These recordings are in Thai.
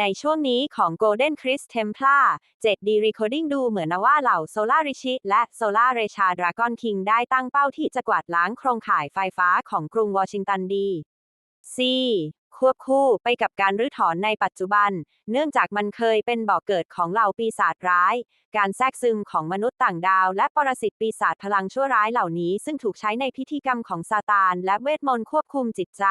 ในช่วงนี้ของ Golden Chris Templar 7D Recording ดูเหมือนนะว่าเหล่า Solar Rishi และ Solar Recha Dragon King ได้ตั้งเป้าที่จะกวาดล้างโครงข่ายไฟฟ้าของกรุงวอชิงตันดีซี ควบคู่ไปกับการรื้อถอนในปัจจุบัน เนื่องจากมันเคยเป็นบ่อกเกิดของเหล่าปีศาจร้าย การแทรกซึมของมนุษย์ต่างดาว และปรสิตปีศาจพลังชั่วร้ายเหล่านี้ซึ่งถูกใช้ในพิธีกรรมของซาตาน และเวทมนต์ควบคุมจิตใจ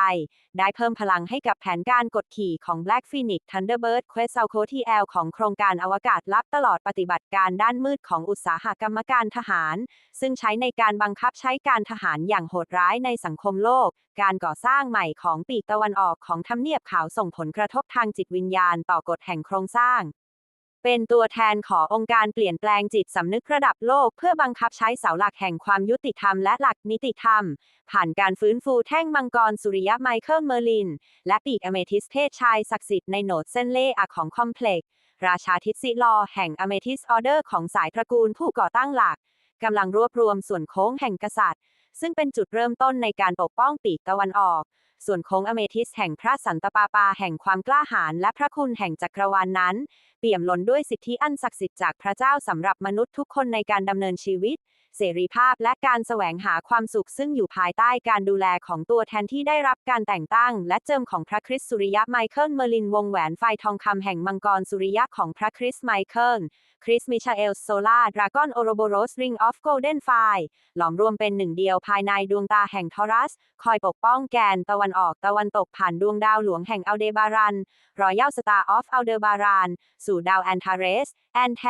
ได้เพิ่มพลังให้กับแผนการกดขี่ของ Black Phoenix Thunderbird Quest s a l c o TL ของโครงการอวกาศลับตลอดปฏิบัติการด้านมืดของอุตสาหกรรมการทหาร ซึ่งใช้ในการบังคับใช้การทหารอย่างโหดร้ายในสังคมโลก การก่อสร้างใหม่ของปีกตะวันออกของทำเนียบขาวส่งผลกระทบทางจิตวิญญาณต่อกฎแห่งโครงสร้าง เป็นตัวแทนขององค์การเปลี่ยนแปลงจิตสำนึกระดับโลก เพื่อบังคับใช้เสาหลักแห่งความยุติธรรมและหลักนิติธรรม ผ่านการฟื้นฟูแท่งมังกรสุริยะไมเคิลเมอร์ลิน และปีกอเมทิสเพศชายศักดิ์สิทธิ์ในโหนดเส้นเล่อะของคอมเพล็กซ์ราชาทิซิลอแห่งอเมทิสออเดอร์ของสายตระกูลผู้ก่อตั้งหลักกำลังรวบรวมส่วนโค้งแห่งกษัตริย์ ซึ่งเป็นจุดเริ่มต้นในการปกป้องปีกตะวันออก ส่วนโค้งอเมทิสแห่งพระสันตปาปาแห่งความกล้าหาญและพระคุณแห่งจักรวาลนนั้น เปี่ยมล้นด้วยสิทธิอันศักดิ์สิทธิ์จากพระเจ้าสำหรับมนุษย์ทุกคนในการดำเนินชีวิต เสรีภาพและการแสวงหาความสุขซึ่งอยู่ภายใต้การดูแลของตัวแทนที่ได้รับการแต่งตั้ง และเจิมของพระคริสต์สุริยะไมเคิลเมอร์ลินวงแหวนไฟทองคำแห่งมังกรสุริยะของพระคริสต์ไมเคิลคริสมิชาเอลโซลาดราก้อนโอโรโบโรสริงออฟโกลเด้นไฟหลอมรวมเป็นหนึ่งเดียวภายในดวงตาแห่งทอรัส คอยปกป้องแกนตะวันออกตะวันตกผ่านดวงดาวหลวงแห่งอัลเดบารันรอยัลสตาร์ออฟอัลเดบารานสู่ดาวแอนทาเรส แอนแท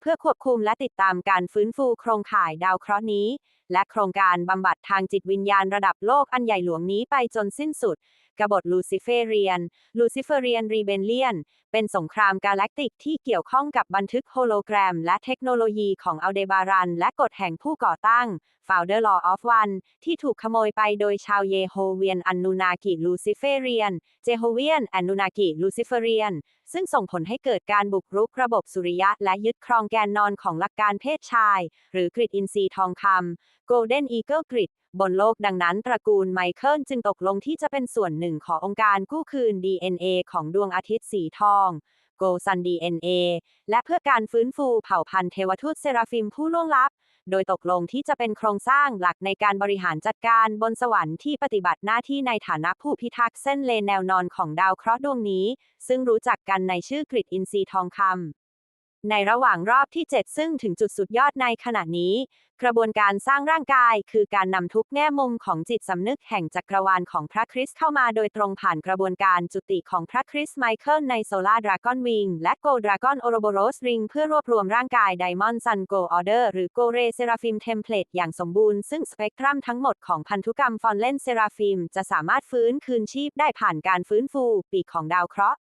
เพื่อควบคุมและติดตามการฟื้นฟูโครงข่ายดาวเคราะห์นี้ และโครงการบำบัดทางจิตวิญญาณระดับโลกอันใหญ่หลวงนี้ไปจนสิ้นสุด กบฏลูซิเฟเรียน ลูซิเฟเรียนรีเบนเลียน เป็นสงครามกาแล็กติกที่เกี่ยวข้องกับบันทึกโฮโลแกรม และเทคโนโลยีของอัลเดบารัน และกฎแห่งผู้ก่อตั้ง Founder Law of One ที่ถูกขโมยไปโดยชาวเยโฮเวียนอันนูนากิลูซิเฟเรียน เจโฮเวียนอันนูนากิลูซิเฟเรียน ซึ่งส่งผลให้เกิดการบุกรุกระบบสุริยะ และยึดครองแกนนอนของหลักการเพศชาย หรือกริดอินทรีย์ทองคำ Golden Eagle Grid บนโลกดังนั้นตระกูลไมเคิลจึงตกลงที่จะเป็นส่วนหนึ่งขององค์การกู้คืน DNA ของดวงอาทิตย์สีทองโกซัน DNA และเพื่อการฟื้นฟูเผ่าพันธุ์เทวทูตเซราฟิมผู้ล่วงลับ โดยตกลงที่จะเป็นโครงสร้างหลักในการบริหารจัดการบนสวรรค์ที่ปฏิบัติหน้าที่ในฐานะผู้พิทักษ์เส้นเลนแนวนอนของดาวเคราะห์ดวงนี้ ซึ่งรู้จักกันในชื่อกริดอินทรีทองคำ ในระหว่างรอบที่ 7 ซึ่งถึงจุดสุดยอดในขณะนี้ กระบวนการสร้างร่างกาย คือการนำทุกแง่มุมของจิตสำนึกแห่งจักรวาลของพระคริสต์เข้ามาโดยตรงผ่านกระบวนการจุติของพระคริสต์ไมเคิลในโซลาดราก้อนวิงและโกดราก้อนโอโรโบโรสริงเพื่อรวบรวมร่างกายไดมอนด์ซันโกออเดอร์หรือโกเรเซราฟิมเทมเพลตอย่างสมบูรณ์ซึ่งสเปกตรัมทั้งหมดของพันธุกรรมฟอนเลนเซราฟิมจะสามารถฟื้นคืนชีพได้ผ่านการฟื้นฟูปีกของดาวเคราะห์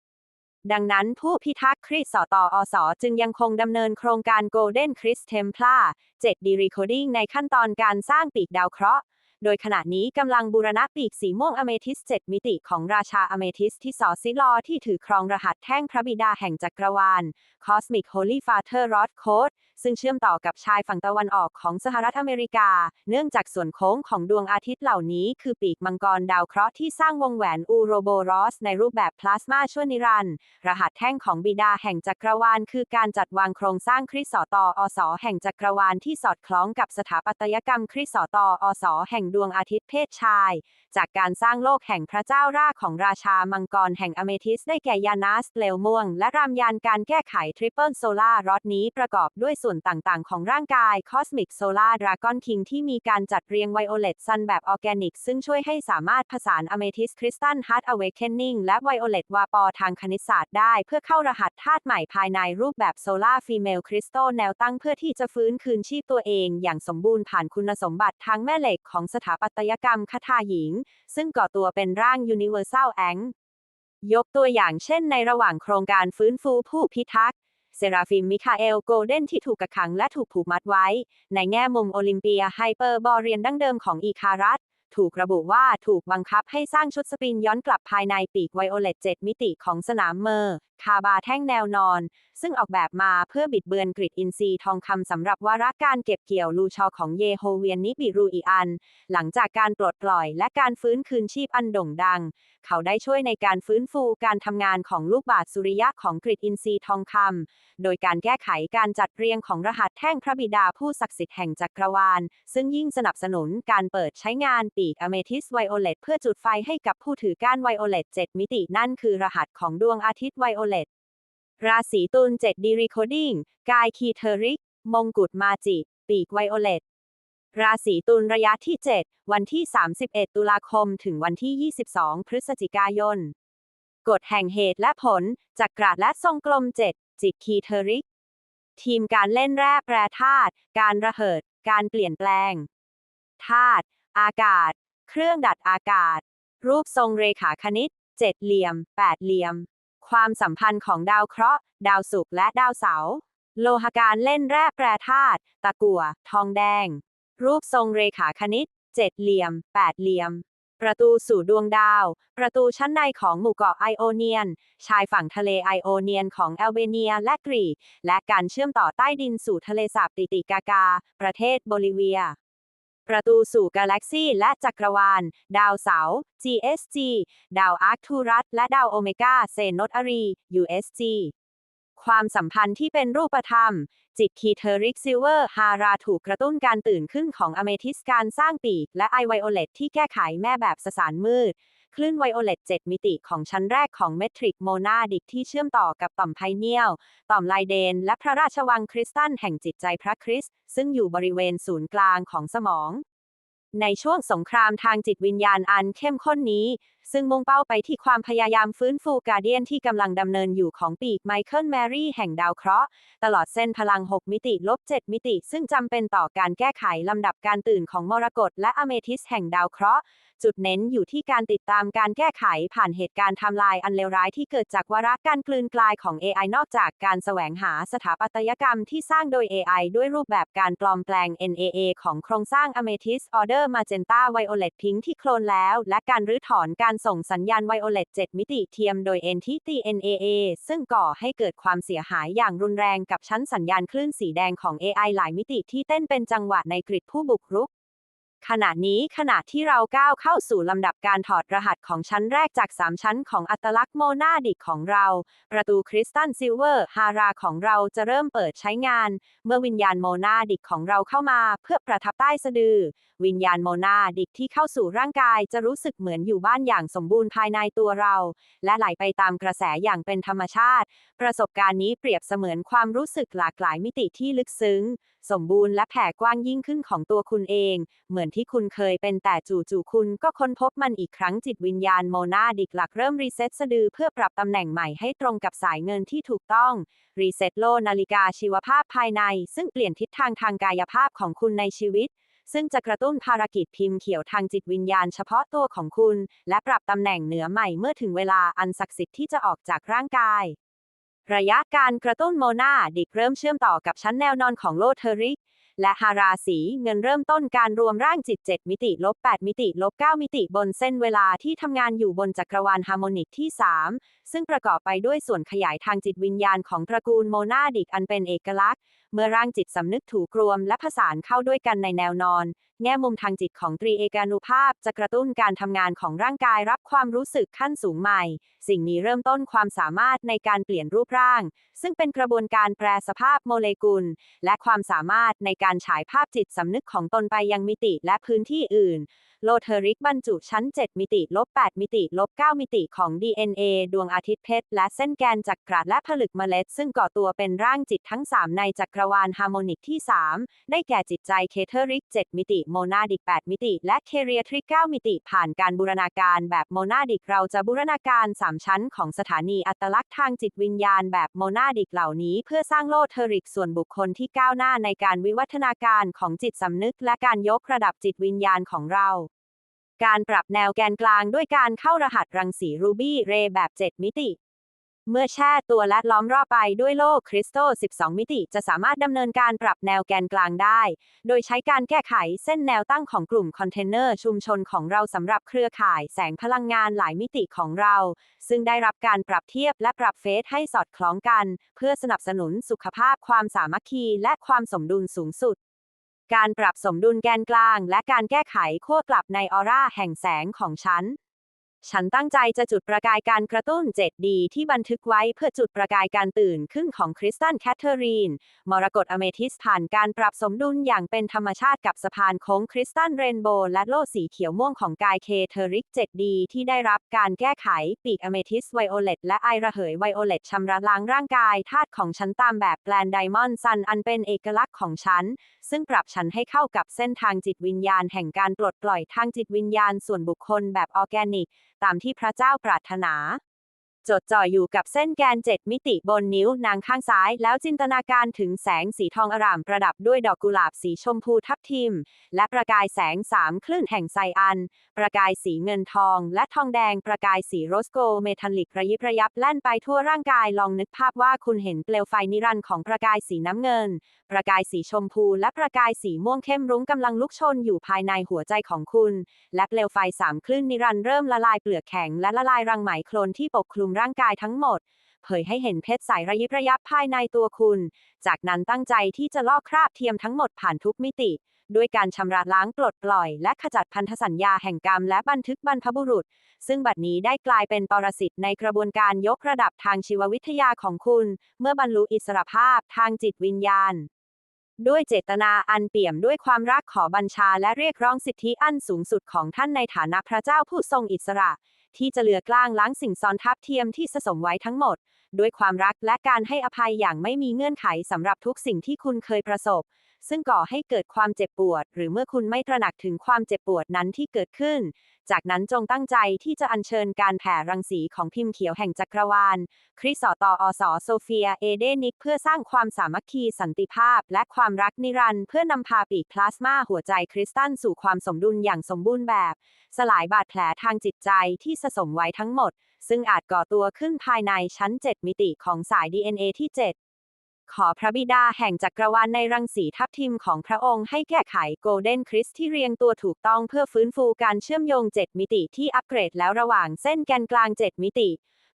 ดังนั้นผู้พิทักษ์คริสสตออสจึงยังคงดำเนินโครงการ Golden Chris Templar 7D Recording ในขั้นตอนการสร้างปีกดาวเคราะห์ โดยขณะนี้กำลังบูรณะปีกสีม่วงอเมทิส7มิติของราชาอเมทิสที่สอซิลอที่ถือครองรหัสแท่งพระบิดาแห่งจักรวาล Cosmic Holy Father Rod Code ซึ่งเชื่อมต่อกับชายฝั่งตะวันออกของสหรัฐอเมริกา เนื่องจากส่วนโค้งของดวงอาทิตย์เหล่านี้คือปีกมังกรดาวเคราะห์ที่สร้างวงแหวนอูโรโบรอสในรูปแบบพลาสมาชั่วนิรันดร์รหัสแท่งของบิดาแห่งจักรวาล คือการจัดวางโครงสร้างคริสต์สตอสแห่งจักรวาลที่สอดคล้องกับสถาปัตยกรรมคริสต์สตอสแห่งดวงอาทิตย์เพศชาย จากการสร้างโลกแห่งพระเจ้าราของราชามังกรแห่งอเมทิสได้แก่ยานัสเลวม่วง และรามยานการแก้ไขทริปเปิลโซลาร์รอดนี้ประกอบด้วยส่วนต่างๆ ของร่างกายคอสมิกโซลาร์ดราก้อนคิงที่มีการจัดเรียงไวโอเลตซันแบบออร์แกนิก ซึ่งช่วยให้สามารถผสานอเมทิสคริสตัลฮาร์ดอเวกเคนนิงและไวโอเลตวาปอทางคณิตศาสตร์ได้ เพื่อเข้ารหัสธาตุใหม่ภายในรูปแบบโซลาร์ฟีเมลคริสตัลแนวตั้งเพื่อที่จะฟื้นคืนชีพตัวเองอย่างสมบูรณ์ผ่านคุณสมบัติทางแม่เหล็กของสถาปัตยกรรมคทาหญิง ซึ่งก่อตัวเป็นร่าง Universal a n g ยกตัวอย่างเช่นในระหว่างโครงการฟื้นฟูผู้พิทักษ์เซราฟิมมิคาเอลโกลเด้นที่ถูกกักขังและถูกผูกมัดไว้ ในแง่มุมโอลิมเปียไฮเปอร์บอเรียนดั้งเดิมของอีคารัส ถูกระบุว่าถูกบังคับให้สร้างชุดสปินย้อนกลับภายในปีกไวโอเลต7มิติของสนามเมอร์ คาบาแท่งแนวนอน ซึ่งออกแบบมาเพื่อบิดเบือนกริดอินซีย์ทองคำสำหรับวาระการเก็บเกี่ยวลูชอของเยโฮเวียนนิบิรูอีอัน หลังจากการปลดปล่อยและการฟื้นคืนชีพอันโด่งดัง เขาได้ช่วยในการฟื้นฟูการทำงานของลูกบาศก์สุริยะของกริดอินทรีย์ทองคำโดยการแก้ไขการจัดเรียงของรหัสแท่งพระบิดาผู้ศักดิ์สิทธิ์แห่งจักรวาล ซึ่งยิ่งสนับสนุนการเปิดใช้งานปีกอเมทิสไวโอเลตเพื่อจุดไฟให้กับผู้ถือก้านไวโอเลต7มิตินั่นคือรหัสของดวงอาทิตย์ไวโอเลตราศีตุล7ดีรีโคดิ้งกายคีเทอริก มงกุฎมาจิ ปีกไวโอเลตราศีตุลระยะที่ 7 วันที่ 31 ตุลาคมถึงวันที่ 22 พฤศจิกายน กฎแห่งเหตุและผล จักราและทรงกลม 7 จิตคีเทอริก ทีมการเล่นแร่แปรธาตุ การระเหิด การเปลี่ยนแปลงธาตุ อากาศ เครื่องดัดอากาศ รูปทรงเรขาคณิต เจ็ดเหลี่ยม แปดเหลี่ยม ความสัมพันธ์ของดาวเคราะห์ ดาวศุกร์และดาวเสาร์โลหะการเล่นแร่แปรธาตุ ตะกั่ว ทองแดง รูปทรงเรขาคณิต เจ็ดเหลี่ยม แปดเหลี่ยม ประตูสู่ดวงดาว ประตูชั้นในของหมู่เกาะไอโอเนียน ชายฝั่งทะเลไอโอเนียนของแอลเบเนียและกรีก และการเชื่อมต่อใต้ดินสู่ทะเลสาบติติกากา ประเทศโบลิเวีย ประตูสู่กาแล็กซีและจักรวาล ดาวเสาร์ GSG ดาวอาร์คทูรัส และดาวโอเมกาเซนนตอารี USG ความสัมพันธ์ที่เป็นรูปธรรม จิตคีเทอริกซิลเวอร์ ฮาราถูกกระตุ้นการตื่นขึ้นของอเมทิสการสร้างปีก และไอไวโอเลตที่แก้ไขแม่แบบสสารมืด คลื่นไวโอเลต7มิติของชั้นแรกของเมทริกโมนาดิกที่เชื่อมต่อกับต่อมไพเนียล ต่อมไลเดน และพระราชวังคริสตันแห่งจิตใจพระคริสต์ซึ่งอยู่บริเวณศูนย์กลางของสมอง ในช่วงสงครามทางจิตวิญญาณอันเข้มข้นนี้ ซึ่งมุ่งเป้าไปที่ความพยายามฟื้นฟูการเดียนที่กำลังดำเนินอยู่ของปีกไมเคิลแมรี่แห่งดาวเคราะห์ ตลอดเส้นพลัง 6 มิติลบ 7 มิติ ซึ่งจำเป็นต่อการแก้ไขลำดับการตื่นของมรกตและอเมทิสแห่งดาวเคราะห์ จุดเน้นอยู่ที่การติดตามการแก้ไขผ่านเหตุการณ์ทม์ไลน์อันเลวร้ายที่เกิดจากวาระการกลืนกลายของ AI นอกจากการแสวงหาสถาปัตยกรรมที่สร้างโดย AI ด้วยรูปแบบการปลอมแปลง NAA ของโครงสร้างอะเมทิสออเดอร์มาเจนตาไวโอเลตพิงที่โคลนแล้ว และการรื้อถอนการส่งสัญญาณไวโอเลต7มิติเทียมโดย Entity NAA ซึ่งก่อให้เกิดความเสียหายอย่างรุนแรงกับชั้นสัญญาณคลื่นสีแดงของ AI หลายมิติที่เต้นเป็นจังหวะในกริดผู้บุกรุก ขณะนี้ขณะที่เราก้าวเข้าสู่ลำดับการถอดรหัสของชั้นแรกจาก 3 ชั้นของอัตลักษณ์โมนาดิกของเรา ประตูคริสตัลซิลเวอร์ฮาราของเราจะเริ่มเปิดใช้งาน เมื่อวิญญาณโมนาดิกของเราเข้ามา เพื่อประทับใต้สะดือ วิญญาณโมนาดิกที่เข้าสู่ร่างกายจะรู้สึกเหมือนอยู่บ้านอย่างสมบูรณ์ภายในตัวเรา และไหลไปตามกระแสอย่างเป็นธรรมชาติ ประสบการณ์นี้เปรียบเสมือนความรู้สึกหลากหลายมิติที่ลึกซึ้ง สมบูรณ์และแผ่กว้างยิ่งขึ้นของตัวคุณเอง เหมือนที่คุณเคยเป็นแต่จู่ๆคุณก็ค้นพบมันอีกครั้งจิตวิญญาณโมนาดิกหลักเริ่มรีเซ็ตสะดือเพื่อปรับตำแหน่งใหม่ให้ตรงกับสายเงินที่ถูกต้อง รีเซ็ตโลนาฬิกาชีวภาพภายใน ซึ่งเปลี่ยนทิศทางทางกายภาพของคุณในชีวิต ซึ่งจะกระตุ้นภารกิจพิมพ์เขียวทางจิตวิญญาณเฉพาะตัวของคุณ และปรับตำแหน่งเหนือใหม่เมื่อถึงเวลาอันศักดิ์สิทธิ์ที่จะออกจากร่างกายระยะการกระตุ้นโมนาดิกเริ่มเชื่อมต่อกับชั้นแนวนอนของโลเทอริก และฮาราสีเงินเริ่มต้นการรวมร่างจิต 7 มิติลบ 8 มิติลบ 9 มิติบนเส้นเวลาที่ทำงานอยู่บนจักรวาลฮาร์โมนิกที่ 3 ซึ่งประกอบไปด้วยส่วนขยายทางจิตวิญญาณของตระกูลโมนาดิกอันเป็นเอกลักษณ์ เมื่อร่างจิตสำนึกถูกรวมและผสานเข้าด้วยกันในแนวนอน แง่มุมทางจิตของตรีเอกานุภาพ จะกระตุ้นการทำงานของร่างกายรับความรู้สึกขั้นสูงใหม่ สิ่งนี้เริ่มต้นความสามารถในการเปลี่ยนรูปร่าง ซึ่งเป็นกระบวนการแปรสภาพโมเลกุล และความสามารถในการฉายภาพจิตสำนึกของตนไปยังมิติและพื้นที่อื่น โลเทอริกบรรจุชั้น 7 มิติลบ8มิติลบ9มิติของ DNA ดวงอาทิตย์เพชรและเส้นแกนจักราและผลึกเมล็ด ซึ่งก่อตัวเป็นร่างจิตทั้ง 3 ในจักรวาลฮาร์โมนิกที่ 3 ได้แก่จิตใจเคเทอริก 7 มิติโมนาดิก 8 มิติ และเคเรียทริก9มิติ ผ่านการบูรณาการแบบโมนาดิกเราจะบูรณาการ 3 ชั้นของสถานีอัตลักษณ์ทางจิตวิญญาณแบบโมนาดิกเหล่านี้ เพื่อสร้างโลเทอริกส่วนบุคคลที่ก้าวหน้าในการวิวัฒนาการของจิตสำนึก และการยกระดับจิตวิญญาณของเราการปรับแนวแกนกลางด้วยการเข้ารหัสรังสีรูบี้เรแบบ 7 มิติ เมื่อแช่ตัวและล้อมรอบไปด้วยโลกคริสตัล12 มิติ จะสามารถดำเนินการปรับแนวแกนกลางได้ โดยใช้การแก้ไขเส้นแนวตั้งของกลุ่มคอนเทนเนอร์ชุมชนของเราสำหรับเครือข่ายแสงพลังงานหลายมิติของเรา ซึ่งได้รับการปรับเทียบและปรับเฟสให้สอดคล้องกัน เพื่อสนับสนุนสุขภาพความสามัคคีและความสมดุลสูงสุดการปรับสมดุลแกนกลาง และการแก้ไขขั้วกลับในออร่าแห่งแสงของฉัน ฉันตั้งใจจะจุดประกายการกระตุ้น 7D ที่บันทึกไว้เพื่อจุดประกายการตื่นขึ้นของคริสตัลแคทเธอรีน มรกตอเมทิสผ่านการปรับสมดุลอย่างเป็นธรรมชาติกับสะพานโค้งคริสตัลเรนโบว์และโล่สีเขียวม่วงของกายเคเทอริก 7D ที่ได้รับการแก้ไขปีกอเมทิสไวโอเลตและไอระเหยไวโอเลตชำระล้างร่างกายธาตุของฉันตามแบบแปลนไดมอนด์ซันอันเป็นเอกลักษณ์ของฉัน ซึ่งปรับฉันให้เข้ากับเส้นทางจิตวิญญาณ แห่งการปลดปล่อยทางจิตวิญญาณส่วนบุคคลแบบออร์แกนิก ตามที่พระเจ้าปรารถนา จดจ่ออยู่กับเส้นแกน7มิติบนนิ้วนางข้างซ้าย แล้วจินตนาการถึงแสงสีทองอร่ามประดับด้วยดอกกุหลาบสีชมพูทับทิม และประกายแสงสามคลื่นแห่งไซอัน ประกายสีเงินทอง และทองแดงประกายสีโรสโกเมทัลลิกระยิบระยับแล่นไปทั่วร่างกายลองนึกภาพว่าคุณเห็นเปลวไฟนิรันดร์ของประกายสีน้ำเงิน ประกายสีชมพู และประกายสีม่วงเข้มรุ้งกำลังลุกชนอยู่ภายในหัวใจของคุณ และเปลวไฟสามคลื่นนิรันดร์เริ่มละลายเปลือกแข็งและละลายรังไหมโคลนที่ปกคลุมร่างกายทั้งหมด เผยให้เห็นเพชรสายระยิบระยับภายในตัวคุณ จากนั้นตั้งใจที่จะลอกคราบเทียมทั้งหมดผ่านทุกมิติ ด้วยการชำระล้างปลดปล่อย และขจัดพันธสัญญาแห่งกรรมและบันทึกบรรพบุรุษ ซึ่งบัดนี้ได้กลายเป็นปรสิตในกระบวนการยกระดับทางชีววิทยาของคุณ เมื่อบรรลุอิสรภาพทางจิตวิญญาณด้วยเจตนาอันเปี่ยมด้วยความรักขอบัญชาและเรียกร้องสิทธิอันสูงสุดของท่านในฐานะพระเจ้าผู้ทรงอิสระ ที่จะเหลือกล้างล้างสิ่งซ้อนทับเทียมที่สะสมไว้ทั้งหมด ด้วยความรักและการให้อภัยอย่างไม่มีเงื่อนไขสำหรับทุกสิ่งที่คุณเคยประสบ ซึ่งก่อให้เกิดความเจ็บปวด หรือเมื่อคุณไม่ตระหนักถึงความเจ็บปวดนั้นที่เกิดขึ้น จากนั้นจงตั้งใจที่จะอัญเชิญการแผ่รังสีของพิมพ์เขียวแห่งจักรวาล คริสตออสโซเฟีย เอเดนิก เพื่อสร้างความสามัคคีสันติภาพ และความรักนิรันด์เพื่อนำพาปีกพลาสมาหัวใจคริสตัลสู่ความสมดุลอย่างสมบูรณ์แบบ สลายบาดแผลทางจิตใจที่สะสมไว้ทั้งหมด ซึ่งอาจก่อตัวขึ้นภายในชั้น 7 มิติของสาย DNA ที่ 7 ขอพระบิดาแห่งจักรวาลในรังสีทับทิมของพระองค์ให้แก้ไขโกลเด้นคริสที่เรียงตัวถูกต้องเพื่อฟื้นฟูการเชื่อมโยง 7 มิติที่อัปเกรดแล้วระหว่างเส้นแกนกลาง 7 มิติ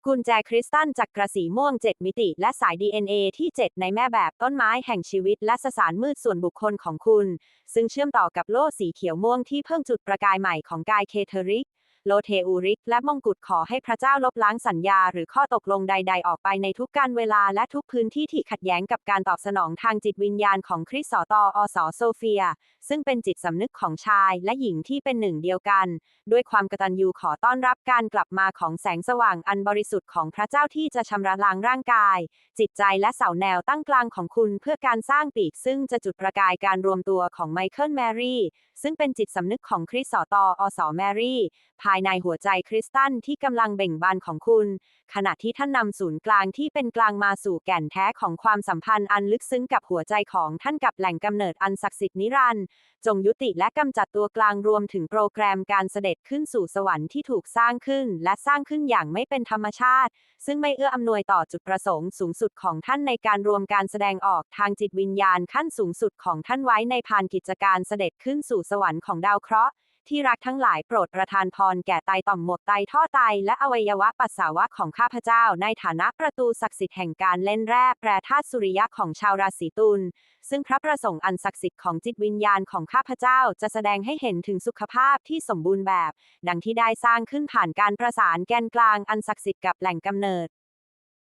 กุญแจคริสตัลจักรสีม่วง 7 มิติ และสาย DNA ที่ 7 ในแม่แบบต้นไม้แห่งชีวิตและสสารมืดส่วนบุคคลของคุณ ซึ่งเชื่อมต่อกับโล่สีเขียวม่วงที่เพิ่งจุดประกายใหม่ของกายเคเทอริก โลเทอูริก และมงกุฎขอให้พระเจ้าลบล้างสัญญาหรือข้อตกลงใด ๆ ออกไปในทุกการเวลาและทุกพื้นที่ที่ขัดแย้งกับการตอบสนองทางจิตวิญญาณของคริสตออสโซเฟีย ซึ่งเป็นจิตสำนึกของชายและหญิงที่เป็นหนึ่งเดียวกัน ด้วยความกตัญญูขอต้อนรับการกลับมาของแสงสว่างอันบริสุทธิ์ของพระเจ้าที่จะชำระล้างร่างกาย จิตใจและเสาแนวตั้งกลางของคุณเพื่อการสร้างปีกซึ่งจะจุดประกายการรวมตัวของไมเคิลแมรี่ซึ่งเป็นจิตสำนึกของคริสตออสแมรี่ภายายในหัวใจคริสตัลที่กำลังเบ่งบานของคุณ ขณะที่ท่านนำศูนย์กลางที่เป็นกลางมาสู่แก่นแท้ของความสัมพันธ์อันลึกซึ้งกับหัวใจของท่านกับแหล่งกำเนิดอันศักดิ์สิทธิ์นิรันดร์จงยุติและกำจัดตัวกลางรวมถึงโปรแกรมการเสด็จขึ้นสู่สวรรค์ที่ถูกสร้างขึ้น และสร้างขึ้นอย่างไม่เป็นธรรมชาติ ซึ่งไม่เอื้ออำนวยต่อจุดประสงค์สูงสุดของท่านในการรวมการแสดงออกทางจิตวิญญาณขั้นสูงสุดของท่านไว้ในพานกิจการเสด็จขึ้นสู่สวรรค์ของดาวเคราะห์ ที่รักทั้งหลายโปรดประทานพรแก่ไตต่อมหมวกไตท่อไตและอวัยวะปัสสาวะของข้าพเจ้า ในฐานะประตูศักดิ์สิทธิ์แห่งการเล่นแร่แปรธาตุสุริยะของชาวราศีตุลซึ่งพระประสงค์อันศักดิ์สิทธิ์ของจิตวิญญาณของข้าพเจ้าจะแสดงให้เห็นถึงสุขภาพที่สมบูรณ์แบบ ดังที่ได้สร้างขึ้นผ่านการประสานแกนกลางอันศักดิ์สิทธิ์กับแหล่งกำเนิด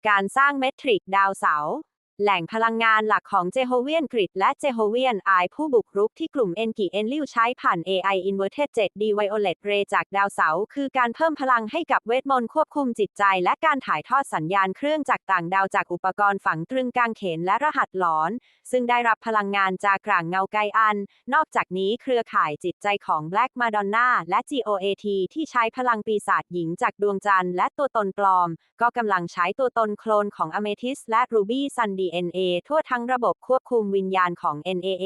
การสร้างเมทริกดาวเสาร์ แหล่งพลังงานหลักของเจโฮเวียนกริดและเจโฮเวียนไอผู้บุกรุกที่กลุ่มเอนกิเอนลิวใช้ผ่าน AI Inverted 7D Violet Ray จากดาวเสาร์คือการเพิ่มพลังให้กับเวทมนต์ควบคุมจิตใจ และการถ่ายทอดสัญญาณเครื่องจากต่างดาวจากอุปกรณ์ฝังตรึงกางเขนและรหัสหลอน ซึ่งได้รับพลังงานจากกลางเงาไกอัน นอกจากนี้เครือข่ายจิตใจของ Black Madonna และ GOAT ที่ใช้พลังปีศาจหญิงจากดวงจันทร์และตัวตนปลอม ก็กำลังใช้ตัวตนโคลนของ Amethyst และ Ruby Sun DNA ทั่วทั้งระบบควบคุมวิญญาณของ NAA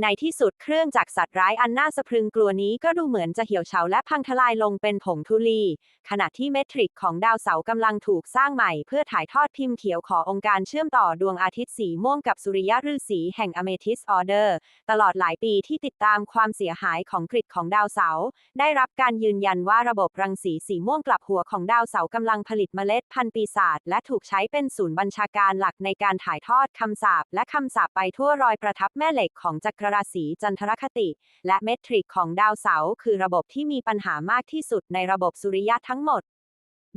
ในที่สุดเครื่องจักรสัตว์ร้ายอันน่าสะพรึงกลัวนี้ก็ดูเหมือนจะเหี่ยวเฉาและพังทลายลงเป็นผงธุลี ขณะที่เมทริกของดาวเสาร์กำลังถูกสร้างใหม่เพื่อถ่ายทอดพิมพ์เขียวขอองค์การเชื่อมต่อดวงอาทิตย์สีม่วงกับสุริยะฤาษีแห่งอเมทิสออเดอร์ ตลอดหลายปีที่ติดตามความเสียหายของกริดของดาวเสาร์ได้รับการยืนยันว่าระบบรังสีสีม่วงกลับหัวของดาวเสาร์กำลังผลิตเมล็ดพันธุ์ปีศาจและถูกใช้เป็นศูนย์บัญชาการหลักในการถ่ายทอดคำสาปและคำสาปไปทั่วรอยประทับแม่เหล็กของจักรราศีจันทรคติ และเมทริกของดาวเสาร์คือระบบที่มีปัญหามากที่สุดในระบบสุริยะทั้งหมด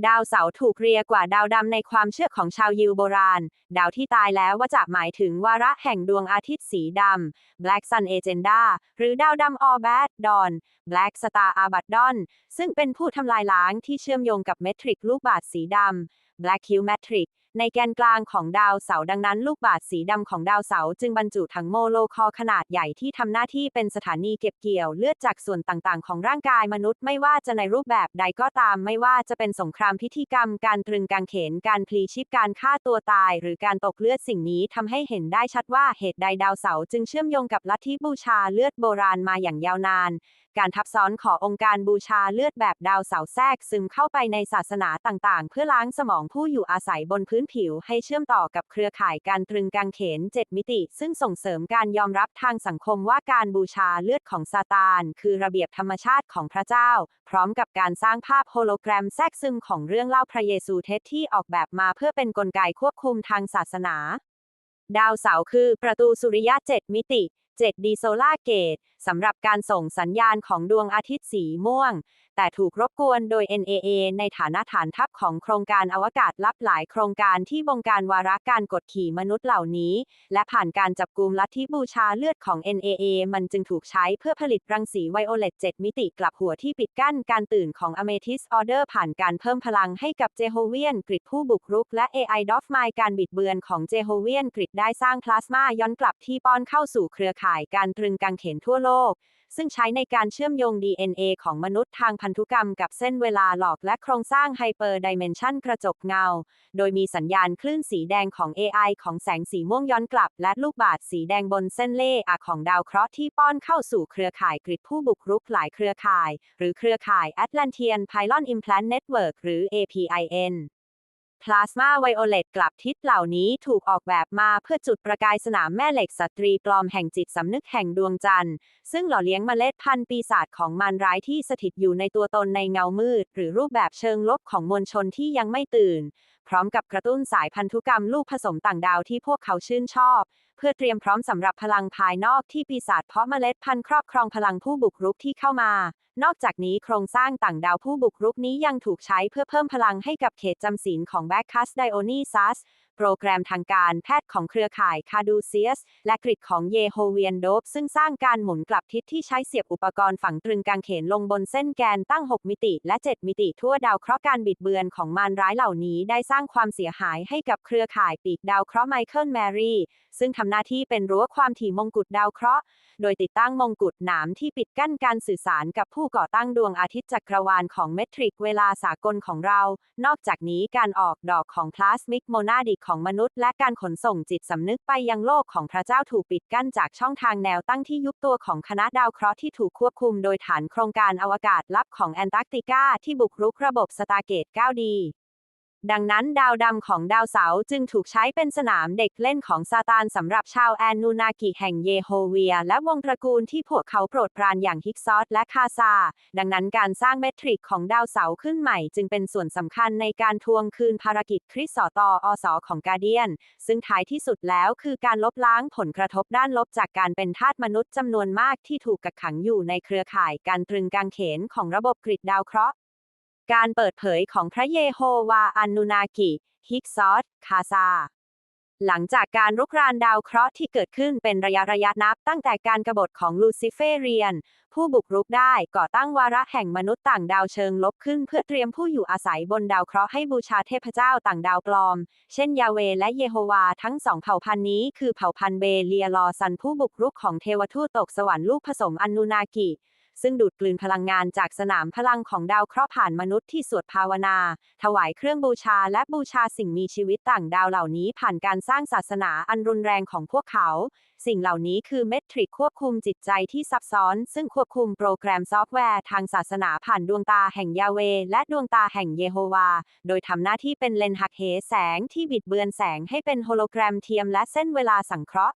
ดาวเสาร์ถูกเรียกว่าดาวดำในความเชื่อของชาวยิวโบราณ ดาวที่ตายแล้วว่าจะหมายถึงวาระแห่งดวงอาทิตย์สีดำ Black Sun Agenda หรือดาวดำ All Bad Dawn Black Star Abaddon ซึ่งเป็นผู้ทำลายล้างที่เชื่อมโยงกับเมทริกลูกบาศก์สีดำ Black Hue Matrix ในแกนกลางของดาวเสาร์ดังนั้น ลูกบาศก์สีดำของดาวเสาร์จึงบรรจุถังโมโลคอขนาดใหญ่ที่ทำหน้าที่เป็นสถานีเก็บเกี่ยวเลือดจากส่วนต่างๆ ของร่างกายมนุษย์ไม่ว่าจะในรูปแบบใดก็ตาม ไม่ว่าจะเป็นสงครามพิธีกรรม การตรึงกางเขนการพลีชีพการฆ่าตัวตาย หรือการตกเลือดสิ่งนี้ทำให้เห็นได้ชัดว่าเหตุใดดาวเสาร์จึงเชื่อมโยงกับลัทธิบูชาเลือดโบราณมาอย่างยาวนาน การทับซ้อนขององค์การบูชาเลือดแบบดาวเสาแทรกซึมเข้าไปในศาสนาต่างๆ เพื่อล้างสมองผู้อยู่อาศัยบนพื้นผิวให้เชื่อมต่อกับเครือข่ายการตรึงกางเขน 7 มิติ ซึ่งส่งเสริมการยอมรับทางสังคมว่าการบูชาเลือดของซาตาน คือระเบียบธรรมชาติของพระเจ้า พร้อมกับการสร้างภาพโฮโลแกรมแทรกซึมของเรื่องเล่าพระเยซูเท็จที่ออกแบบมาเพื่อเป็นนกลไกควบคุมทางศาสนา ดาวเสาร์คือประตูสุริยะ 7 มิติ 7ดีโซลาเกตสำหรับการส่งสัญญาณของดวงอาทิตย์สีม่วง แต่ถูกรบกวนโดย NAA ในฐานะฐานทัพของโครงการอวกาศลับหลายโครงการที่บงการวาระการกดขี่มนุษย์เหล่านี้ และผ่านการจับกลุ่มลัทธิบูชาเลือดของ NAA มันจึงถูกใช้เพื่อผลิตรังสีไวโอเลต7มิติกลับหัวที่ปิดกั้นการตื่นของ Amethyst Order ผ่านการเพิ่มพลังให้กับเจโฮเวียนกริดผู้บุกรุกและ AI d o f m i การบิดเบือนของเจโฮเวียนกริดได้สร้างพลาสมาย้อนกลับที่ป้อนเข้าสู่เครือข่ายการตรึงกางเขนทั่วโลก ซึ่งใช้ในการเชื่อมโยง DNA ของมนุษย์ทางพันธุกรรมกับเส้นเวลาหลอกและโครงสร้างไฮเปอร์ดิเมนชันกระจกเงา โดยมีสัญญาณคลื่นสีแดงของ AI ของแสงสีม่วงย้อนกลับ และลูกบาศก์สีแดงบนเส้นเล่อของดาวเคราะห์ที่ป้อนเข้าสู่เครือข่ายกริดผู้บุกรุกหลายเครือข่าย หรือเครือข่าย Atlantean Pylon Implant Network หรือ APIN พลาสมาไวโอเลตกลับทิศเหล่านี้ถูกออกแบบมาเพื่อจุดประกายสนามแม่เหล็กสตรีปลอมแห่งจิตสำนึกแห่งดวงจันทร์ ซึ่งหล่อเลี้ยงเมล็ดพันธุ์ปีศาจของมันร้ายที่สถิตอยู่ในตัวตนในเงามืด หรือรูปแบบเชิงลบของมวลชนที่ยังไม่ตื่น พร้อมกับกระตุ้นสายพันธุกรรมลูกผสมต่างดาวที่พวกเขาชื่นชอบ เพื่อเตรียมพร้อมสำหรับพลังภายนอกที่ปีศาจเพาะเมล็ดพันธุ์ครอบครองพลังผู้บุกรุกที่เข้ามา นอกจากนี้โครงสร้างต่างดาวผู้บุกรุกนี้ยังถูกใช้เพื่อเพิ่มพลังให้กับเขตจำศีลของแบคคัสไดโอนีซัส โปรแกรมทางการแพทย์ของเครือข่ายคาดูเซียส และกริดของเยโฮเวียนโดบซึ่งสร้างการหมุนกลับทิศที่ใช้เสียบอุปกรณ์ฝังตรึงกางเขนลงบนเส้นแกนตั้ง 6 มิติ และ 7 มิติทั่วดาวเคราะห์การบิดเบือนของมารร้ายเหล่านี้ได้สร้างความเสียหายให้กับเครือข่ายปีกดาวเคราะห์ไมเคิลแมรี่ซึ่งทำหน้าที่เป็นรั้วความถี่มงกุฎดาวเคราะห์ โดยติดตั้งมงกุฎหนามที่ปิดกั้นการสื่อสารกับผู้ก่อตั้งดวงอาทิตย์จักรวาลของเมทริกเวลาสากลของเรา นอกจากนี้การออกดอกของพลาสมิกโมนาดิกของมนุษย์ และการขนส่งจิตสำนึกไปยังโลกของพระเจ้าถูกปิดกั้นจากช่องทางแนวตั้งที่ยุบตัวของคณะดาวเคราะห์ที่ถูกควบคุมโดยฐานโครงการอวกาศลับของแอนตาร์กติกาที่บุกรุกระบบสตาร์เกต 9D ดังนั้นดาวดำของดาวเสาร์จึงถูกใช้เป็นสนามเด็กเล่นของซาตานสำหรับชาวแอนนูนากิแห่งเยโฮเวีย และวงตระกูลที่พวกเขาโปรดปรานอย่างฮิกซอสและคาซา ดังนั้นการสร้างเมทริกของดาวเสาร์ขึ้นใหม่ จึงเป็นส่วนสำคัญในการทวงคืนภารกิจคริสสตอสของกาเดียน ซึ่งท้ายที่สุดแล้วคือการลบล้างผลกระทบด้านลบจากการเป็นทาสมนุษย์จำนวนมากที่ถูกกักขังอยู่ในเครือข่ายการตรึงกางเขนของระบบกริดดาวเคราะห์ การเปิดเผยของพระเยโฮวาอันนูนากิ ฮิกซอส คาซา หลังจากการรุกรานดาวเคราะห์ที่เกิดขึ้นเป็นระยะระยะนับ ตั้งแต่การกรบฏของลูซิเฟเรียน ผู้บุกรุกได้ก่อตั้งวาระแห่งมนุษย์ต่างดาวเชิงลบขึ้นเพื่อเตรียมผู้อยู่อาศัยบนดาวเคราะห์ให้บูชาเทพเจ้าต่างดาวปลอม เช่นยาเวและเยโฮวาทั้งสองเผ่าพันธุ์นี้คือเผ่าพันธุ์เบเลียลอซันผู้บุกรุกของเทวทูตตกสวรรค์ลูกผสมอันนูนากิ ซึ่งดูดกลืนพลังงานจากสนามพลังของดาวเคราะห์ผ่านมนุษย์ที่สวดภาวนา ถวายเครื่องบูชาและบูชาสิ่งมีชีวิตต่างดาวเหล่านี้ผ่านการสร้างศาสนาอันรุนแรงของพวกเขา สิ่งเหล่านี้คือเมทริกควบคุมจิตใจที่ซับซ้อน ซึ่งควบคุมโปรแกรมซอฟต์แวร์ทางศาสนาผ่านดวงตาแห่งยาเว และดวงตาแห่งเยโฮวา โดยทำหน้าที่เป็นเลนหักเหแสงที่บิดเบือนแสงให้เป็นโฮโลแกรมเทียมและเส้นเวลาสังเคราะห์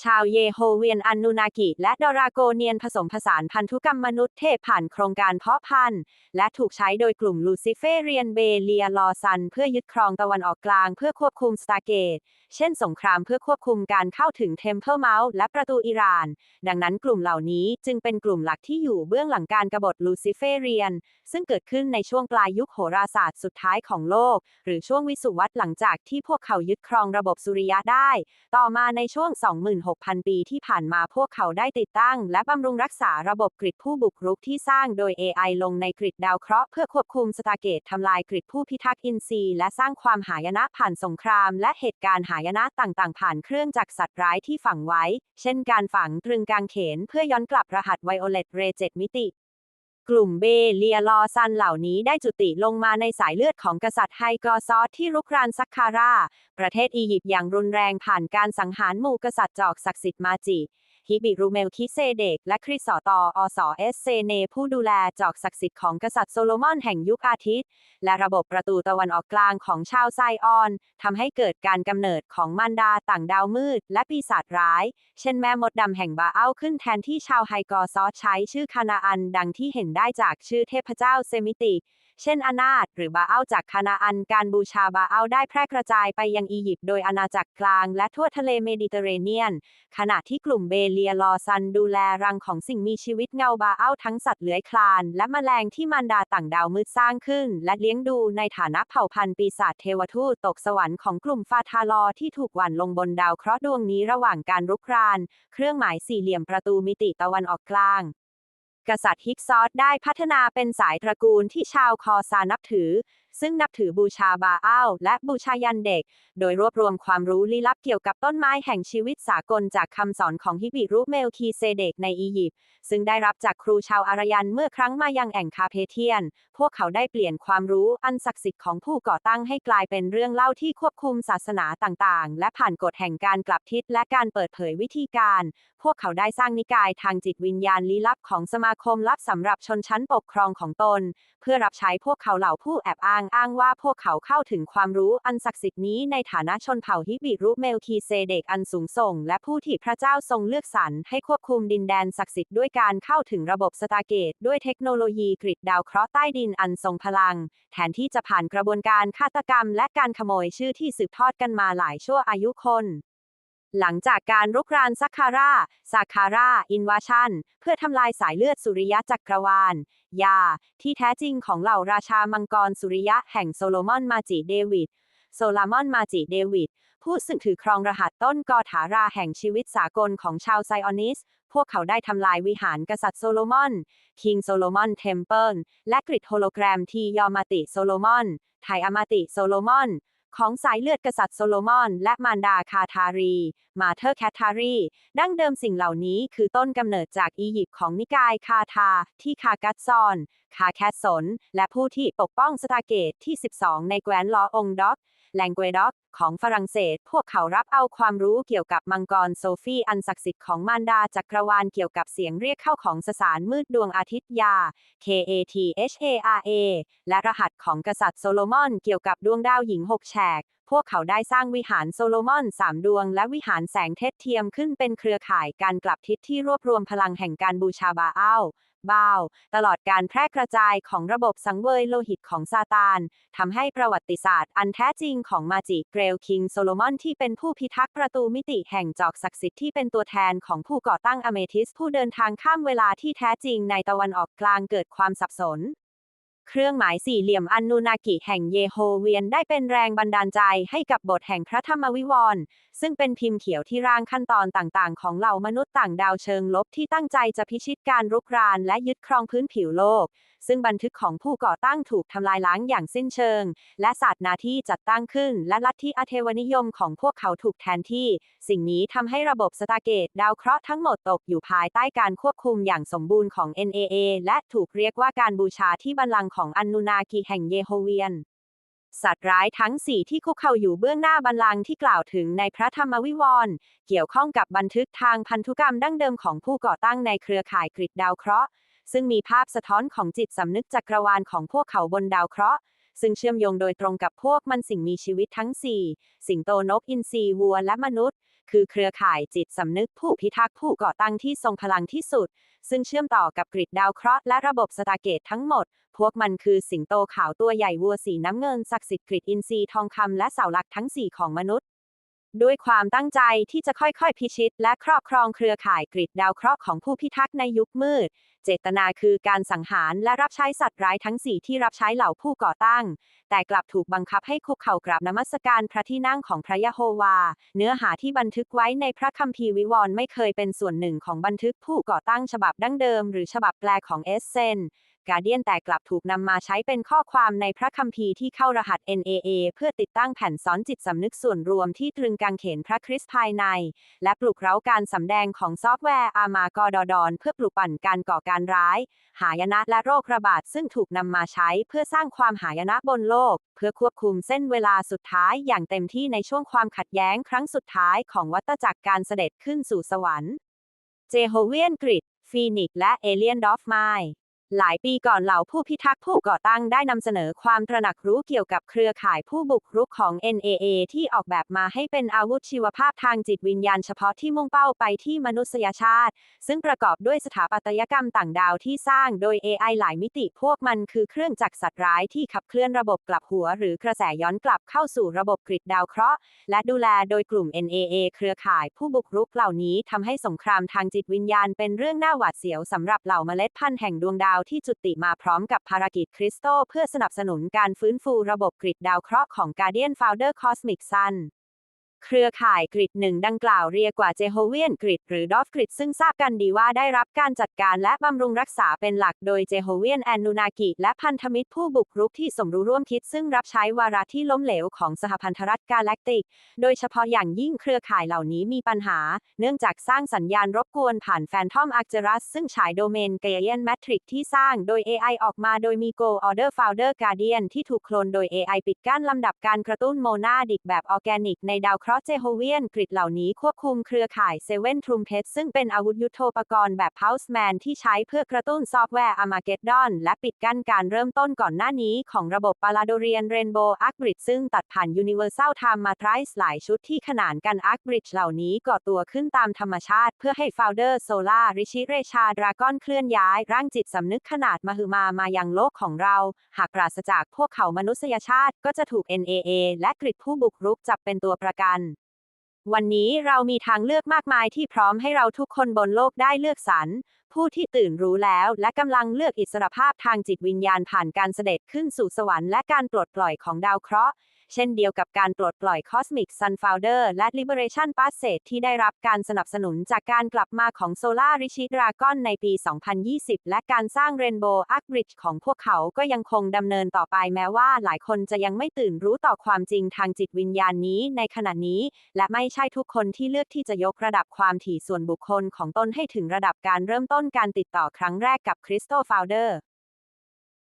ชาวเยโฮเวียนอันนูนากิ และดอราโกเนียนผสมผสานพันธุกรรมมนุษย์เทพผ่านโครงการเพาะพันธุ์ และถูกใช้โดยกลุ่มลูซิเฟเรียนเบเลียลอซัน เพื่อยึดครองตะวันออกกลางเพื่อควบคุมสตาเกต เช่นสงครามเพื่อควบคุมการเข้าถึงเทมเพิลเมาส์และประตูอิหร่าน ดังนั้นกลุ่มเหล่านี้จึงเป็นกลุ่มหลักที่อยู่เบื้องหลังการกบฏลูซิเฟเรียน ซึ่งเกิดขึ้นในช่วงปลายยุคโหราศาสตร์สุดท้ายของโลก หรือช่วงวิสุวัตหลังจากที่พวกเขายึดครองระบบสุริยะได้ ต่อมาในช่วง 26,000 ปีที่ผ่านมาพวกเขาได้ติดตั้ง และบำรุงรักษาระบบกริดผู้บุกรุกที่สร้างโดย AI ลงในกริดดาวเคราะห์เพื่อควบคุมสตาเกตทำลายกริดผู้พิทักษ์อินทรีย์และสร้างความหายนะผ่านสงคราม และเหตุการณ์หายยานะต่างๆ ผ่านเครื่องจักรสัตว์ร้ายที่ฝังไว้ เช่นการฝังตรึงกางเขนเพื่อย้อนกลับรหัสไวโอเลตเรเจตมิติ กลุ่มเบเลียลอซันเหล่านี้ได้จุติลงมาในสายเลือดของกษัตริย์ไฮกอซอสที่รุกรานซักคารา ประเทศอียิปต์อย่างรุนแรงผ่านการสังหารหมู่กษัตริย์จอกศักดิ์สิทธิ์มาจิ ฮิบิรูเมลคิเซเดก และคริสอตออสอเอสเซเน ผู้ดูแลจอกศักดิ์สิทธิ์ของกษัตริย์โซโลมอนแห่งยุคอาทิตย์ และระบบประตูตะวันออกกลางของชาวไซออนทำให้เกิดการกำเนิดของมารดาต่างดาวมืด และปีศาจร้าย เช่นแม่มดดำแห่งบาเอ้าขึ้นแทนที่ชาวไฮกอซอสใช้ชื่อคานาอันดังที่เห็นได้จากชื่อเทพเจ้าเซมิติ เช่นอานาตหรือบาเอ้าจากคานาอัน การบูชาบาเอ้าได้แพร่กระจายไปยังอียิปต์โดยอาณาจักรกลางและทั่วทะเลเมดิเตอร์เรเนียน ขณะที่กลุ่มเบเลียลอซันดูแลรังของสิ่งมีชีวิตเงาบาเอ้าทั้งสัตว์เลื้อยคลาน และแมลงที่มารดาต่างดาวมืดสร้างขึ้น และเลี้ยงดูในฐานะเผ่าพันธุ์ปีศาจเทวทูตตกสวรรค์ของกลุ่มฟาทาลอที่ถูกหว่านลงบนดาวเคราะห์ดวงนี้ระหว่างการรุกราน เครื่องหมายสี่เหลี่ยมประตูมิติตะวันออกกลาง กษัตริย์ฮิกซอสได้พัฒนาเป็นสายตระกูลที่ชาวคอซานับถือ ซึ่งนับถือบูชาบาอ้าวและบูชายันเด็ก โดยรวบรวมความรู้ลี้ลับเกี่ยวกับต้นไม้แห่งชีวิตสากลจากคำสอนของฮิบิรุเมลคีเซเดกในอียิปต์ซึ่งได้รับจากครูชาวอารยันเมื่อครั้งมายังแอ่งคาเพเทียน พวกเขาได้เปลี่ยนความรู้อันศักดิ์สิทธิ์ของผู้ก่อตั้งให้กลายเป็นเรื่องเล่าที่ควบคุมศาสนาต่างๆ และผ่านกฎแห่งการกลับทิศและการเปิดเผยวิธีการ พวกเขาได้สร้างนิกายทางจิตวิญญาณลี้ลับของสมาคมลับสำหรับชนชั้นปกครองของตน เพื่อรับใช้พวกเขาเหล่าผู้แอบอ้างอ้างว่าพวกเขาเข้าถึงความรู้อันศักดิ์สิทธิ์นี้ในฐานะชนเผ่าฮิบิรุเมลคีเซเดกอันสูงส่ง และผู้ที่พระเจ้าทรงเลือกสรรให้ควบคุมดินแดนศักดิ์สิทธิ์ด้วยการเข้าถึงระบบสตาเกต ด้วยเทคโนโลยีกริดดาวเคราะห์ใต้ดินอันทรงพลัง แทนที่จะผ่านกระบวนการฆาตกรรม และการขโมยชื่อที่สืบทอดกันมาหลายชั่วอายุคน หลังจากการรุกรานซักคาร่าซาคาร่า อินวาชัน เพื่อทำลายสายเลือดสุริยะจักรวาล ยา ที่แท้จริงของเหล่าราชามังกรสุริยะแห่งโซโลมอนมาจิเดวิด โซลามอนมาจิเดวิด ผู้ซึ่งถือครองรหัสต้นกอถาราแห่งชีวิตสากลของชาวไซออนิส พวกเขาได้ทำลายวิหารกษัตริย์โซโลมอน คิงโซโลมอนเทมเพิล และกริดโฮโลแกรมที่ยอมาติโซโลมอน ไทอามาติโซโลมอน ของสายเลือดกษัตริย์โซโลมอน และมารดาคาทารี มาเธอร์แคทารี ดั้งเดิมสิ่งเหล่านี้คือต้นกำเนิดจากอียิปต์ของนิกายคาทา ที่คากัตซอน คาแคสสน และผู้ที่ปกป้องสตาเกตที่ 12 ในแคว้นลอองด็อก แลงเกวด็อก ของฝรั่งเศส พวกเขารับเอาความรู้เกี่ยวกับมังกรโซฟีอันศักดิ์สิทธิ์ของมารดาจักรวาลเกี่ยวกับเสียงเรียกเข้าของสสารมืดดวงอาทิตย์ยา KATHARA และรหัสของกษัตริย์โซโลมอนเกี่ยวกับดวงดาวหญิงหกแฉกพวกเขาได้สร้างวิหารโซโลมอนสามดวง และวิหารแสงเทศเทียมขึ้นเป็นเครือข่ายการกลับทิศที่รวบรวมพลังแห่งการบูชาบาอ้าว บาว ตลอดการแพร่กระจายของระบบสังเวยโลหิตของซาตานทำให้ประวัติศาสตร์อันแท้จริงของมาจิเกรลคิงโซโลมอนที่เป็นผู้พิทักษ์ประตูมิติแห่งจอกศักดิ์สิทธิ์ที่เป็นตัวแทนของผู้ก่อตั้งอเมทิสผู้เดินทางข้ามเวลาที่แท้จริงในตะวันออกกลางเกิดความสับสน เครื่องหมายสี่เหลี่ยมอันนูนากิแห่งเยโฮเวียนได้เป็นแรงบันดาลใจให้กับบทแห่งพระธรรมวิวรณ์ซึ่งเป็นพิมพ์เขียวที่ร่างขั้นตอนต่างๆ ของเหล่ามนุษย์ต่างดาวเชิงลบที่ตั้งใจจะพิชิตการรุกรานและยึดครองพื้นผิวโลก ซึ่งบันทึกของผู้ก่อตั้งถูกทำลายล้างอย่างสิ้นเชิง และศาสนาที่จัดตั้งขึ้น และลัทธิอเทวนิยมของพวกเขาถูกแทนที่ สิ่งนี้ทำให้ระบบสตาเกตดาวเคราะห์ทั้งหมดตกอยู่ภายใต้การควบคุมอย่างสมบูรณ์ของ NAA และถูกเรียกว่าการบูชาที่บัลลังก์ของอันนูนากีแห่งเยโฮเวียนสัตว์ร้ายทั้งสี่ที่คุกเข่าอยู่เบื้องหน้าบัลลังก์ที่กล่าวถึงในพระธรรมวิวรณ์เกี่ยวข้องกับบันทึกทางพันธุกรรมดั้งเดิมของผู้ก่อตั้งในเครือข่ายกริดดาวเคราะห์ ซึ่งมีภาพสะท้อนของจิตสำนึกจักรวาลของพวกเขาบนดาวเคราะห์ ซึ่งเชื่อมโยงโดยตรงกับพวกมันสิ่งมีชีวิตทั้ง 4 สิงโตนกอินทรีวัวและมนุษย์ คือเครือข่ายจิตสำนึกผู้พิทักษ์ผู้ก่อตั้งที่ทรงพลังที่สุด ซึ่งเชื่อมต่อกับกริดดาวเคราะห์และระบบสตาเกตทั้งหมด พวกมันคือสิงโตขาวตัวใหญ่วัวสีน้ำเงินศักดิ์สิทธิ์กริดอินทรีทองคำและเสาหลักทั้ง 4 ของมนุษย์ ด้วยความตั้งใจที่จะค่อยๆ พิชิต และครอบครองเครือข่ายกริดดาวเคราะห์ของผู้พิทักษ์ในยุคมืด เจตนาคือการสังหารและรับใช้สัตว์ร้ายทั้งสี่ที่รับใช้เหล่าผู้ก่อตั้ง แต่กลับถูกบังคับให้คุกเข่ากราบนมัสการพระที่นั่งของพระยะโฮวา เนื้อหาที่บันทึกไว้ในพระคัมภีร์วิวรณ์ไม่เคยเป็นส่วนหนึ่งของบันทึกผู้ก่อตั้งฉบับดั้งเดิม หรือฉบับแปลของเอสเซน กาเดียนแต่กลับถูกนำมาใช้เป็นข้อความในพระคัมภีร์ที่เข้ารหัส NAA เพื่อติดตั้งแผ่นซ้อนจิตสำนึกส่วนรวมที่ตรึงกางเขนพระคริสต์ภายใน และปลุกเร้าการสำแดงของซอฟต์แวร์อามากอดอดอน เพื่อปลุกปั่นการก่อการร้าย หายนะและโรคระบาดซึ่งถูกนำมาใช้เพื่อสร้างความหายนะบนโลก เพื่อควบคุมเส้นเวลาสุดท้ายอย่างเต็มที่ในช่วงความขัดแย้งครั้งสุดท้ายของวัฏจักรการเสด็จขึ้นสู่สวรรค์ เจโฮเวียนกริดฟีนิกและเอเลียนดอฟไม หลายปีก่อนเหล่าผู้พิทักษ์ผู้ก่อตั้งได้นำเสนอความตระหนักรู้เกี่ยวกับเครือข่ายผู้บุกรุกของ NAA ที่ออกแบบมาให้เป็นอาวุธชีวภาพทางจิตวิญญาณเฉพาะที่มุ่งเป้าไปที่มนุษยชาติ ซึ่งประกอบด้วยสถาปัตยกรรมต่างดาวที่สร้างโดย AI หลายมิติพวกมันคือเครื่องจักรสัตว์ร้ายที่ขับเคลื่อนระบบกลับหัว หรือกระแสย้อนกลับเข้าสู่ระบบกริดดาวเคราะห์ และดูแลโดยกลุ่ม NAA เครือข่ายผู้บุกรุกเหล่านี้ทำให้สงครามทางจิตวิญญาณเป็นเรื่องน่าหวาดเสียวสำหรับเหล่าเมล็ดพันธุ์แห่งดวงดาวที่จุติมาพร้อมกับภารกิจคริสโตเพื่อสนับสนุนการฟื้นฟูระบบกริดดาวเคราะห์ของ Guardian Founder Cosmic Sun เครือข่ายกริดหนึ่งดังกล่าวเรียกว่าเจโฮเวียนกริดหรือดอฟกริดซึ่งทราบกันดีว่าได้รับการจัดการและบำรุงรักษาเป็นหลักโดยเจโฮเวียนแอนนูนากิและพันธมิตรผู้บุกรุกที่สมรู้ร่วมคิดซึ่งรับใช้วาระที่ล้มเหลวของสหพันธรัฐกาแล็กติก โดยเฉพาะอย่างยิ่งเครือข่ายเหล่านี้มีปัญหา เนื่องจากสร้างสัญญาณรบกวนผ่านแฟนทอมอาร์เจรัสซึ่งฉายโดเมนเกเ i นแมทริกที่สร้างโดย AI ออกมาโดยมี Go Order Founder Guardian ที่ถูกโคลนโดย AI ปิดกั้นลำดับการกระตุ้นโมนาดิกแบบออร์แกนิกในดาวเคราะห์เจโฮเวียนกริดเหล่านี้ควบคุมเครือข่ายเซเว่นทรูมเพสซึ่งเป็นอาวุธยุโทโธปกรณ์แบบ Houseman ที่ใช้เพื่อกระตุ้นซอฟต์แวร์อามาเกดดอน และปิดกั้นการเริ่มต้นก่อนหน้านี้ของระบบปาลาโดเรียนเรนโบว์อาร์คบริดซึ่งตัดผ่าน Universal Time Matrix หลายชุดที่ขนานกันอาร์คบริดเหล่านี้ก่อตัวขึ้นตามธรรมชาติเพื่อให้ Founder Solar ริชิเรชาดราก้อนเคลื่อนย้าย ร่างจิตสำนึกขนาดมหึมามายังโลกของเรา หากปราศจากพวกเขามนุษยชาติก็จะถูก NAA และกริดผู้บุกรุกจับเป็นตัวประกัน วันนี้เรามีทางเลือกมากมายที่พร้อมให้เราทุกคนบนโลกได้เลือกสรร ผู้ที่ตื่นรู้แล้วและกำลังเลือกอิสรภาพทางจิตวิญญาณผ่านการเสด็จขึ้นสู่สวรรค์และการปลดปล่อยของดาวเคราะห์ เช่นเดียวกับการปลดปล่อย Cosmic Sun Founder และ Liberation Passage ที่ได้รับการสนับสนุนจากการกลับมาของ Solar r i c h i Dragon ในปี 2020 และการสร้าง Rainbow Arc Bridge ของพวกเขาก็ยังคงดำเนินต่อไปแม้ว่าหลายคนจะยังไม่ตื่นรู้ต่อความจริงทางจิตวิญญาณนี้ในขณะนี้ และไม่ใช่ทุกคนที่เลือกที่จะยกระดับความถี่ส่วนบุคคลของตนให้ถึงระดับการเริ่มต้นการติดต่อครั้งแรกกับ Crystal Founder